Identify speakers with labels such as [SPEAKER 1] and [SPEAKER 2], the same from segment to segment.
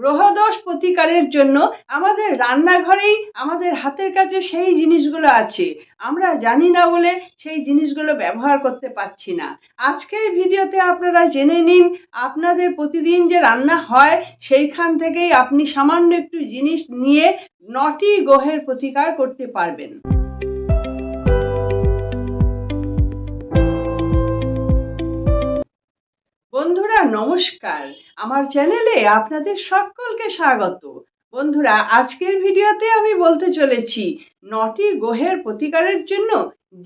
[SPEAKER 1] গ্রহদোষ প্রতিকারের জন্য আমাদের রান্নাঘরেই আমাদের হাতের কাছে সেই জিনিসগুলো আছে। আমরা জানি না বলে সেই জিনিসগুলো ব্যবহার করতে পারছি না। আজকের ভিডিওতে আপনারা জেনে নিন, আপনাদের প্রতিদিন যে রান্না হয়, সেইখান থেকেই আপনি সামান্য একটু জিনিস নিয়ে নটি গ্রহের প্রতিকার করতে পারবেন। নমস্কার। আমার চ্যানেলে আপনাদের সকলকে স্বাগত। বন্ধুরা, আজকের ভিডিওতে আমি বলতে চলেছি, নটি গ্রহের প্রতিকারের জন্য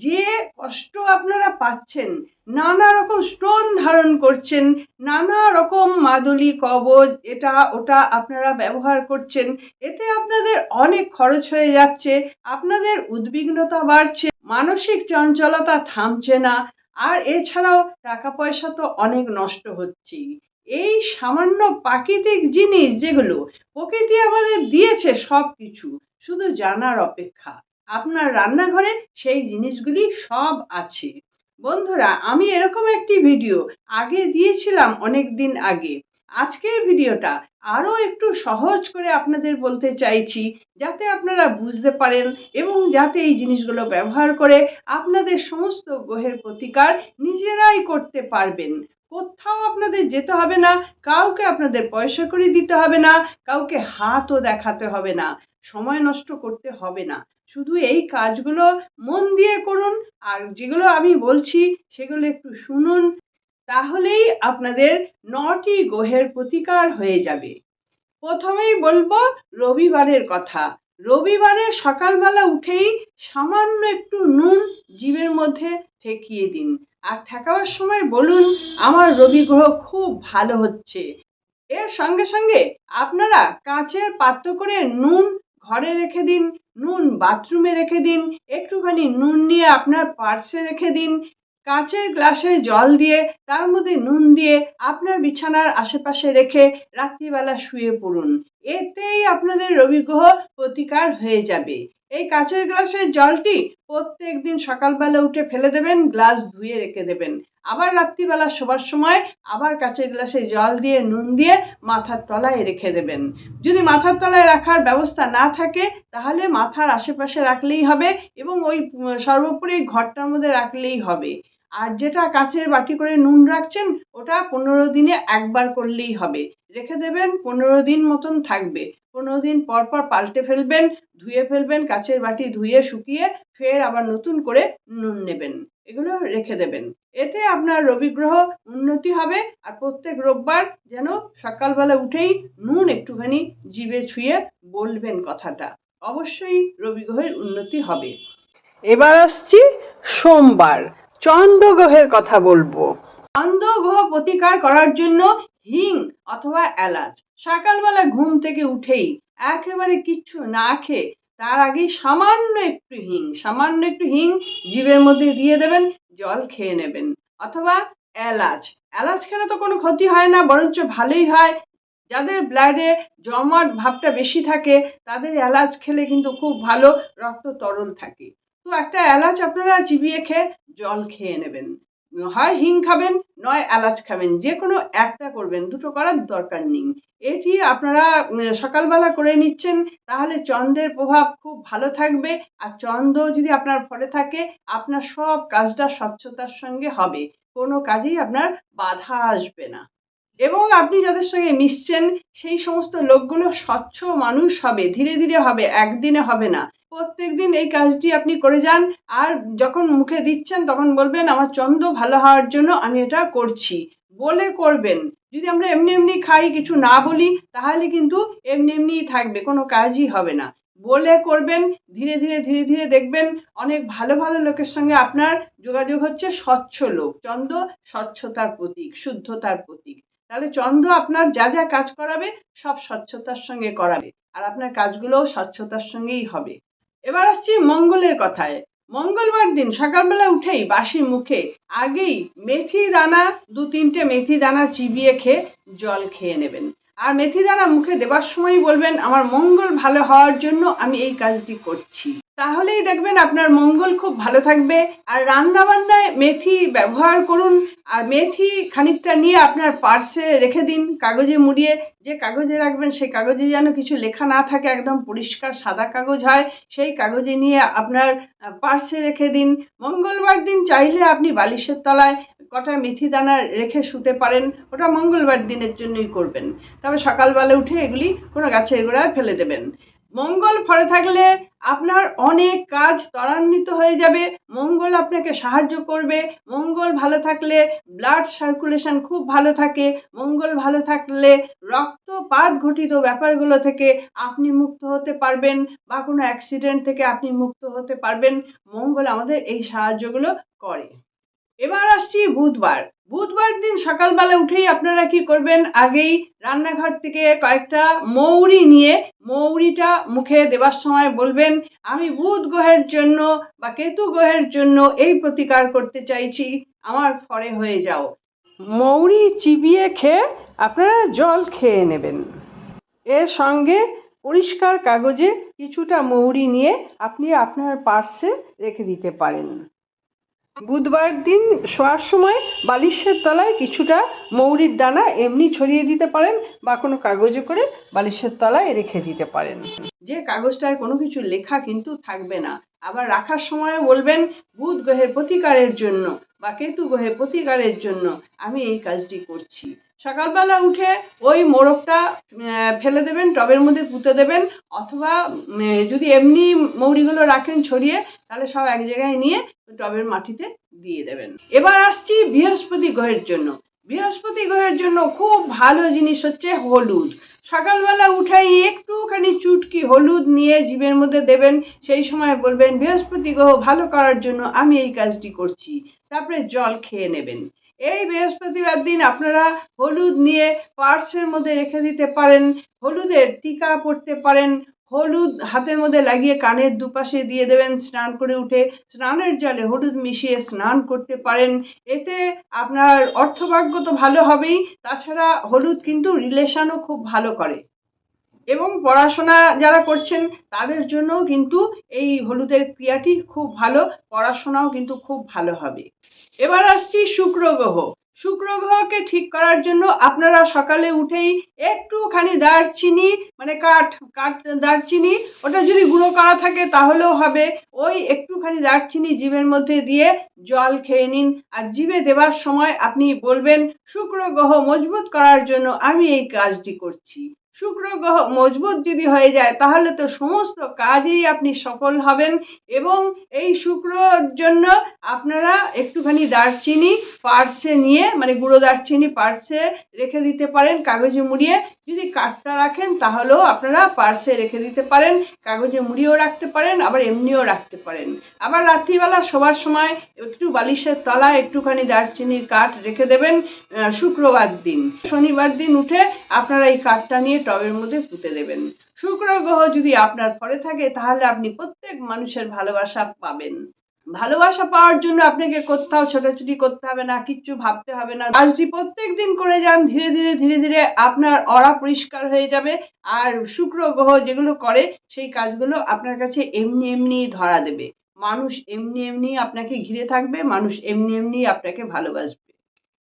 [SPEAKER 1] যে কষ্ট আপনারা পাচ্ছেন, নানা রকম স্টোন ধারণ করছেন, নানা রকম মাদুলি, কবজ, এটা ওটা আপনারা ব্যবহার করছেন, এতে আপনাদের অনেক খরচ হয়ে যাচ্ছে, আপনাদের উদ্বিগ্নতা বাড়ছে, মানসিক চঞ্চলতা থামছে না আর এছাড়াও টাকা পয়সা তো অনেক নষ্ট হচ্ছে। এই সামান্য প্রাকৃতিক জিনিস যেগুলো প্রকৃতি আমাদের দিয়েছে সব কিছু শুধু জানার অপেক্ষা। আপনার রান্নাঘরে সেই জিনিসগুলি সব আছে। বন্ধুরা, আমি এরকম একটি ভিডিও আগে দিয়েছিলাম অনেক দিন আগে। আজকের ভিডিওটা আরও একটু সহজ করে আপনাদের বলতে চাইছি, যাতে আপনারা বুঝতে পারেন এবং যাতে এই জিনিসগুলো ব্যবহার করে আপনাদের সমস্ত গ্রহের প্রতিকার নিজেরাই করতে পারবেন। কোথাও আপনাদের যেতে হবে না, কাউকে আপনাদের পয়সা করে দিতে হবে না, কাউকে হাতও দেখাতে হবে না, সময় নষ্ট করতে হবে না। শুধু এই কাজগুলো মন দিয়ে করুন, আর যেগুলো আমি বলছি সেগুলো একটু শুনুন তাহলেই আপনাদের নটি গ্রহের প্রতিকার হয়ে যাবে। প্রথমেই বলব রবিবারের কথা। রবিবারে সকালবেলা উঠেই সামান্য একটু নুন জীবের মধ্যে ঠেকিয়ে দিন। আর ঠেকাবার সময় বলুন, আমার রবি গ্রহ খুব ভালো হচ্ছে। এর সঙ্গে সঙ্গে আপনারা কাঁচের পাত্র করে নুন ঘরে রেখে দিন, নুন বাথরুমে রেখে দিন, একটুখানি নুন নিয়ে আপনার পার্সে রেখে দিন কাচের গ্লাসে জল দিয়ে, তার মধ্যে নুন দিয়ে আপনার বিছানার আশেপাশে রেখে রাত্রিবেলা শুয়ে পড়ুন। এতেই আপনাদের রবি গ্রহ প্রতিকার হয়ে যাবে। এই কাঁচের গ্লাসের জলটি প্রত্যেক দিন সকালবেলা উঠে ফেলে দেবেন, গ্লাস ধুয়ে রেখে দেবেন। আবার রাত্রিবেলা শোবার সময় আবার কাঁচের গ্লাসে জল দিয়ে, নুন দিয়ে মাথার তলায় রেখে দেবেন। যদি মাথার তলায় রাখার ব্যবস্থা না থাকে, তাহলে মাথার আশেপাশে রাখলেই হবে এবং ওই সর্বোপরি ঘরটার মধ্যে রাখলেই হবে। আর যেটা কাচের বাটি করে নুন রাখছেন, ওটা পনেরো দিনে একবার করলেই হবে। রেখে দেবেন, পনেরো দিন মতন থাকবে। পনেরো দিন পর পর পাল্টে ফেলবেন, ধুয়ে ফেলবেন, কাচের বাটি ধুয়ে শুকিয়ে ফের আবার নতুন করে নুন নেবেন। এগুলো রেখে দেবেন। এতে আপনার রবি গ্রহ উন্নতি হবে আর প্রত্যেক রোববার যেন সকালবেলা উঠেই নুন একটুখানি জিভে ছুঁয়ে বলবেন কথাটা। অবশ্যই রবি গ্রহের উন্নতি হবে। এবার আসছি সোমবার। চন্দ্র গ্রহের কথা বলব। চন্দ্রগ্রহ প্রতিকার করার জন্য হিং অথবা এলাচ। সকালবেলা ঘুম থেকে উঠেই একেবারে কিচ্ছু না খেয়ে তার আগে সামান্য একটু হিং, সামান্য একটু হিং জীবের মধ্যে দিয়ে দেবেন, জল খেয়ে নেবেন। অথবা এলাচ। এলাচ খেলে তো কোনো ক্ষতি হয় না, বরঞ্চ ভালোই হয়। যাদের ব্লাডে জমাট ভাবটা বেশি থাকে, তাদের এলাচ খেলে কিন্তু খুব ভালো রক্ত তরল থাকে। তো একটা এলাচ আপনারা চিবিয়ে খেয়ে জল খেয়ে নেবেন। হয় হিং খাবেন, নয় এলাচ খাবেন। যে কোনো একটা করবেন, দুটো করার দরকার নেই। এটি আপনারা সকালবেলা করে নিচ্ছেন, তাহলে চন্দ্রের প্রভাব খুব ভালো থাকবে। আর চন্দ্র যদি আপনার ফলে থাকে, আপনার সব কাজটা স্বচ্ছতার সঙ্গে হবে। কোনো কাজেই আপনার বাধা আসবে না। এবং আপনি যাদের সঙ্গে মিশছেন, সেই সমস্ত লোকগুলো স্বচ্ছ মানুষ হবে। ধীরে ধীরে হবে, একদিনে হবে না। প্রত্যেক দিন এই কাজটি আপনি করে যান, আর যখন মুখে দিচ্ছেন তখন বলবেন, আমার চন্দ্র ভালো হওয়ার জন্য আমি এটা করছি। বলে করবেন। যদি আমরা এমনি এমনি খাই, কিছু না বলি, তাহলে কিন্তু এমনি এমনিই থাকবে, কোনো কাজই হবে না। বলে করবেন, ধীরে ধীরে ধীরে ধীরে দেখবেন, অনেক ভালো ভালো লোকের সঙ্গে আপনার যোগাযোগ হচ্ছে স্বচ্ছ লোক। চন্দ্র স্বচ্ছতার প্রতীক, শুদ্ধতার প্রতীক। তাহলে চন্দ্র আপনার যা যা কাজ করাবে, সব স্বচ্ছতার সঙ্গে করাবে। আর আপনার কাজগুলোও স্বচ্ছতার সঙ্গেই হবে। এবার আসছি মঙ্গলের কথায়। মঙ্গলবার দিন সকালবেলা উঠেই বাসি মুখে আগেই মেথি দানা, দু তিনটে মেথি দানা চিবিয়ে খেয়ে জল খেয়ে নেবেন। আর মেথি দানা মুখে দেবার সময় বলবেন, আমার মঙ্গল ভালো হওয়ার জন্য আমি এই কাজটি করছি। তাহলেই দেখবেন আপনার মঙ্গল খুব ভালো থাকবে। আর রান্না বান্নায় মেথি ব্যবহার করুন। আর মেথি খানিকটা নিয়ে আপনার পার্সে রেখে দিন, কাগজে মুড়িয়ে। যে কাগজে রাখবেন সেই কাগজে যেন কিছু লেখা না থাকে, একদম পরিষ্কার সাদা কাগজ হয়, সেই কাগজে নিয়ে আপনার পার্সে রেখে দিন। মঙ্গলবার দিন চাইলে আপনি বালিশের তলায় কটা মেথি দানা রেখে শুতে পারেন। ওটা মঙ্গলবার দিনের জন্যই করবেন। তবে সকালবেলা উঠে এগুলি কোনো গাছের গোড়ায় ফেলে দেবেন। মঙ্গল ফলে থাকলে আপনার অনেক কাজ ত্বরান্বিত হয়ে যাবে। মঙ্গল আপনাকে সাহায্য করবে। মঙ্গল ভালো থাকলে ব্লাড সার্কুলেশন খুব ভালো থাকে। মঙ্গল ভালো থাকলে রক্তপাত ঘটিত ব্যাপারগুলো থেকে আপনি মুক্ত হতে পারবেন বা কোনো অ্যাক্সিডেন্ট থেকে আপনি মুক্ত হতে পারবেন। মঙ্গল আমাদের এই সাহায্যগুলো করে। এবার আসছি বুধবার। বুধবার দিন সকালবেলা উঠেই আপনারা কি করবেন? আগেই রান্নাঘর থেকে কয়েকটা মৌরি নিয়ে মৌরিটা মুখে দেওয়ার সময় বলবেন, আমি বুধ গ্রহের জন্য বা কেতু গ্রহের জন্য এই প্রতিকার করতে চাইছি। আমার ফরে হয়ে যাও। মৌরি চিবিয়ে খেয়ে আপনারা জল খেয়ে নেবেন। এর সঙ্গে পরিষ্কার কাগজে কিছুটা মৌরি নিয়ে আপনি আপনার পার্সে রেখে দিতে পারেন। বুধবার দিন শোয়ার সময় বালিশের তলায় কিছুটা মৌরির দানা এমনি ছড়িয়ে দিতে পারেন বা কোনো কাগজে করে বালিশের তলায় রেখে দিতে পারেন। যে কাগজটার কোনো কিছু লেখা কিন্তু থাকবে না। আবার রাখার সময় বলবেন, বুধ গ্রহের প্রতিকারের জন্য বা কেতু গ্রহের প্রতিকারের জন্য আমি এই কাজটি করছি। সকালবেলা উঠে ওই মোরগটা ফেলে দেবেন, টবের মধ্যে পুঁতে দেবেন, অথবা যদি এমনি মৌরিগুলো রাখেন ছড়িয়ে, তাহলে সব এক জায়গায় নিয়ে টবের মাটিতে দিয়ে দেবেন। এবার আসছি বৃহস্পতি গ্রহের জন্য। বৃহস্পতি গ্রহের জন্য খুব ভালো জিনিস হচ্ছে হলুদ। সকালবেলা উঠাই একটুখানি চুটকি হলুদ নিয়ে জীবের মধ্যে দেবেন, সেই সময় বলবেন, বৃহস্পতি গ্রহ ভালো করার জন্য আমি এই কাজটি করছি। তারপরে জল খেয়ে নেবেন। এই বৃহস্পতিবার দিন আপনারা হলুদ নিয়ে পার্সের মধ্যে রেখে দিতে পারেন, হলুদের টিকা পড়তে পারেন, হলুদ হাতের মধ্যে লাগিয়ে কানের দুপাশে দিয়ে দেবেন, স্নান করে উঠে স্নানের জলে হলুদ মিশিয়ে স্নান করতে পারেন। এতে আপনার অর্থভাগ্য তো ভালো হবেই, তাছাড়া হলুদ কিন্তু রিলেশনও খুব ভালো করে। এবং পড়াশোনা যারা করছেন, তাদের জন্যও কিন্তু এই হলুদের ক্রিয়াটি খুব ভালো, পড়াশোনাও কিন্তু খুব ভালো হবে। এবার আসছি শুক্র গ্রহ শুক্র গ্রহকে ঠিক করার জন্য আপনারা সকালে উঠেই একটুখানি দারচিনি মানে কাঠ কাঠ দারচিনি, ওটা যদি গুঁড়ো করা থাকে তাহলেও হবে। ওই একটুখানি দারচিনি জীবের মধ্যে দিয়ে জল খেয়ে নিন। আর জীবে দেওয়ার সময় আপনি বলবেন শুক্র গ্রহ মজবুত করার জন্য আমি এই কাজটি করছি। শুক্র গ্রহ মজবুত যদি হয়ে যায়, তাহলে তো সমস্ত কাজেই আপনি সফল হবেন এবং এই শুক্রর জন্য আপনারা একটুখানি দারচিনি, পার্সে নিয়ে মানে গুঁড়ো দারচিনি পার্সে রেখে দিতে পারেন, কাগজে মুড়িয়ে। যদি কাঠটা রাখেন, তাহলেও আপনারা পার্সে রেখে দিতে পারেন, কাগজে মুড়িয়েও রাখতে পারেন, আবার এমনিও রাখতে পারেন। আবার রাত্রিবেলা শোবার সময় একটু বালিশের তলায় একটুখানি দারচিনির কাঠ রেখে দেবেন শুক্রবার দিন। শনিবার দিন উঠে আপনারা এই কাঠটা নিয়ে টবের মধ্যে পুঁতে দেবেন। শুক্র গ্রহ যদি আপনার ফলে থাকে, তাহলে আপনি প্রত্যেক মানুষের ভালোবাসা পাবেন। ভালোবাসা পাওয়ার জন্য আপনাকে কোথাও ছোটাছুটি করতে হবে না, কিচ্ছু ভাবতে হবে না। কাজটি প্রত্যেক দিন করে যান, ধীরে ধীরে ধীরে ধীরে আপনার অরা পরিষ্কার হয়ে যাবে। আর শুক্র গ্রহ যেগুলো করে, সেই কাজগুলো আপনার কাছে এমনি এমনি ধরা দেবে। মানুষ এমনি এমনি আপনাকে ঘিরে থাকবে, মানুষ এমনি এমনি আপনাকে ভালোবাসবে।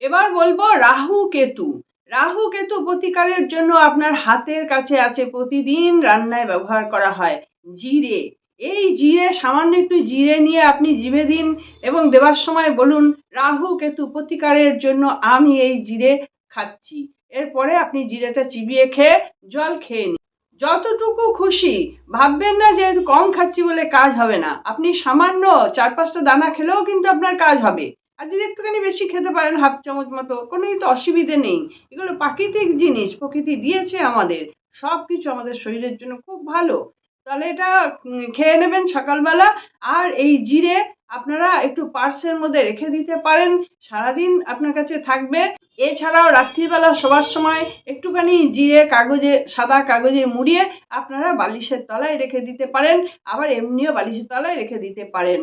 [SPEAKER 1] এবার বলব রাহু কেতু। রাহু কেতু প্রতিকারের জন্য আপনার হাতের কাছে আছে প্রতিদিন রান্নায় ব্যবহার করা হয় জিরে। এই জিরে, সামান্য একটু জিরে নিয়ে আপনি জিভে দিন এবং দেওয়ার সময় বলুন রাহু কেতু প্রতিকারের জন্য আমি এই জিরে খাচ্ছি। এরপরে আপনি জিরেটা চিবিয়ে খেয়ে জল খেয়ে নিন। যতটুকু খুশি। ভাববেন না যে কম খাচ্ছি বলে কাজ হবে না। আপনি সামান্য চার পাঁচটা দানা খেলেও কিন্তু আপনার কাজ হবে। আর যদি একটুখানি বেশি খেতে পারেন, হাফ চামচ মতো কোনো তো অসুবিধে নেই। এগুলো প্রাকৃতিক জিনিস, প্রকৃতি দিয়েছে আমাদের। সব কিছু আমাদের শরীরের জন্য খুব ভালো। তাহলে এটা খেয়ে নেবেন সকালবেলা। আর এই জিরে আপনারা একটু পার্সের মধ্যে রেখে দিতে পারেন। সারাদিন আপনার কাছে থাকবে। এছাড়াও রাত্রিবেলা শোবার সময় একটুখানি জিরে, কাগজে, সাদা কাগজে মুড়িয়ে আপনারা বালিশের তলায় রেখে দিতে পারেন। আবার এমনিও বালিশের তলায় রেখে দিতে পারেন।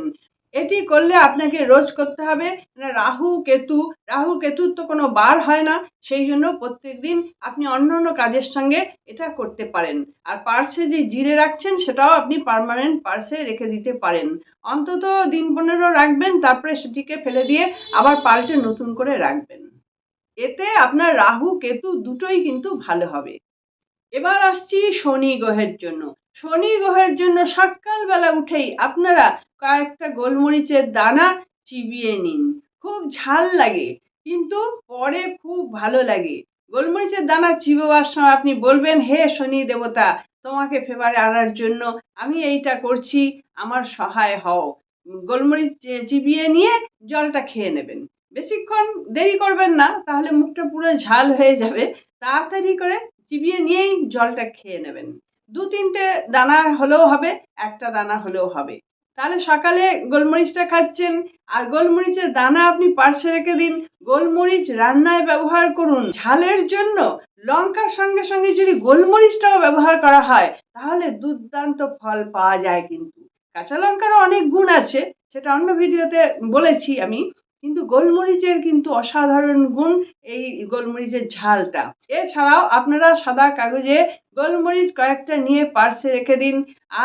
[SPEAKER 1] এটি করলে আপনাকে রোজ করতে হবে। মানে রাহু, কেতু, রাহু, কেতুর তো কোনো বার হয় না, সেই জন্য প্রত্যেক দিন আপনি অন্য অন্য কাজের সঙ্গে এটা করতে পারেন। আর পার্সে যে জিরে রাখছেন, সেটাও আপনি পার্মানেন্ট পার্সে রেখে দিতে পারেন। অন্তত দিন পনেরো রাখবেন, তারপরে সেটিকে ফেলে দিয়ে আবার পাল্টে নতুন করে রাখবেন। এতে আপনার রাহু, কেতু দুটোই কিন্তু ভালো হবে। এবার আসছি শনি গ্রহের জন্য। শনি গ্রহের জন্য সকালবেলা উঠেই আপনারা কয়েকটা গোলমরিচের দানা চিবিয়ে নিন। খুব ঝাল লাগে, কিন্তু পরে খুব ভালো লাগে। গোলমরিচের দানা চিবোবার সময় আপনি বলবেন, হে শনি দেবতা, তোমাকে ফেভারে আনার জন্য আমি এইটা করছি, আমার সহায় হও। গোলমরিচ চিবিয়ে নিয়ে জলটা খেয়ে নেবেন। বেশিক্ষণ দেরি করবেন না, তাহলে মুখটা পুরো ঝাল হয়ে যাবে। তাড়াতাড়ি করে চিবিয়ে নিয়েই জলটা খেয়ে নেবেন। দু তিনটে দানা হলেও হবে, একটা দানা হলেও হবে। তাহলে সকালে গোলমরিচটা খাচ্ছেন আর গোলমরিচের দানা আপনি পার্শ্বে রেখে দিন। গোলমরিচ রান্নায় ব্যবহার করুন। ঝালের জন্য লঙ্কার সঙ্গে সঙ্গে যদি গোলমরিচটাও ব্যবহার করা হয়, তাহলে দুর্দান্ত ফল পাওয়া যায় কিন্তু। কাঁচা লঙ্কারও অনেক গুণ আছে, সেটা অন্য ভিডিওতে বলেছি আমি। কিন্তু গোলমরিচের কিন্তু অসাধারণ গুণ এই গোলমরিচের ঝালটা। এছাড়াও আপনারা সাদা কাগজে গোলমরিচ কয়েকটা নিয়ে পার্সে রেখে দিন।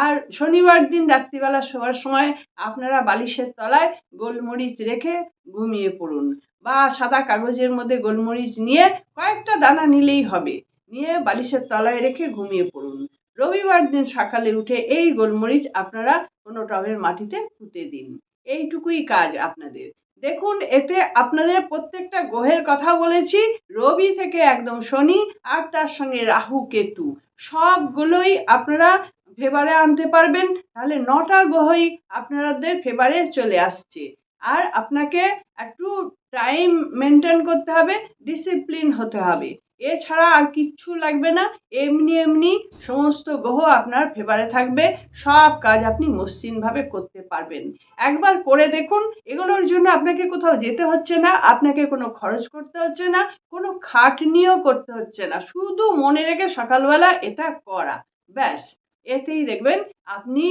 [SPEAKER 1] আর শনিবার দিন রাত্রিবেলা শোয়ার সময় আপনারা বালিশের তলায় গোলমরিচ রেখে ঘুমিয়ে পড়ুন বা সাদা কাগজের মধ্যে গোলমরিচ নিয়ে কয়েকটা দানা নিলেই হবে। নিয়ে বালিশের তলায় রেখে ঘুমিয়ে পড়ুন। রবিবার দিন সকালে উঠে এই গোলমরিচ আপনারা কোনো টবের মাটিতে পুঁতে দিন। এইটুকুই কাজ আপনাদের। দেখুন, এতে আপনাদের প্রত্যেকটা গ্রহের কথা বলেছি, রবি থেকে একদম শনি আর তার সঙ্গে রাহু কেতু। সবগুলোই আপনারা ফেভারে আনতে পারবেন, তাহলে নটা গ্রহই আপনাদের ফেভারে চলে আসছে। আর আপনাকে একটু টাইম মেনটেন করতে হবে ডিসিপ্লিন হতে হবে। এছাড়া আর কিচ্ছু লাগবে না। এমনি এমনি সমস্ত গ্রহ আপনার ফেভারে থাকবে। সব কাজ আপনি মসৃণভাবে করতে পারবেন। একবার করে দেখুন, এগুলোর জন্য আপনাকে কোথাও যেতে হচ্ছে না, আপনাকে কোনো খরচ করতে হচ্ছে না, কোনো খাটনিও করতে হচ্ছে না। শুধু মনে রেখে সকালবেলা এটা করা। ব্যাস, এতেই দেখবেন আপনি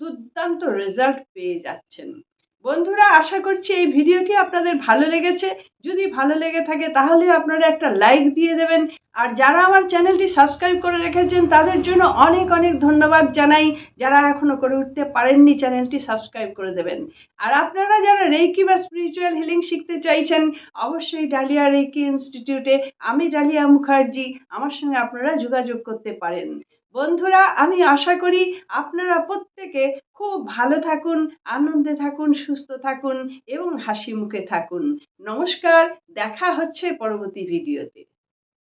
[SPEAKER 1] দুর্দান্ত রেজাল্ট পেয়ে যাচ্ছেন। বন্ধুরা, আশা করছি এই ভিডিওটি আপনাদের ভালো লেগেছে। যদি ভালো লেগে থাকে তাহলে আপনারা একটা লাইক দিয়ে দেবেন। আর যারা আমার চ্যানেলটি সাবস্ক্রাইব করে রেখেছেন, তাদের জন্য অনেক অনেক ধন্যবাদ জানাই। যারা এখনও করে উঠতে পারেননি, চ্যানেলটি সাবস্ক্রাইব করে দেবেন। আর আপনারা যারা রেইকি বা স্পিরিচুয়াল হিলিং শিখতে চাইছেন, অবশ্যই ডালিয়া রেইকি ইনস্টিটিউটে আমি ডালিয়া মুখার্জি, আমার সঙ্গে আপনারা যোগাযোগ করতে পারেন। বন্ধুরা, আমি আশা করি আপনারা প্রত্যেকে খুব ভালো থাকুন, আনন্দে থাকুন, সুস্থ থাকুন এবং হাসি মুখে থাকুন। নমস্কার, দেখা হচ্ছে পরবর্তী ভিডিওতে।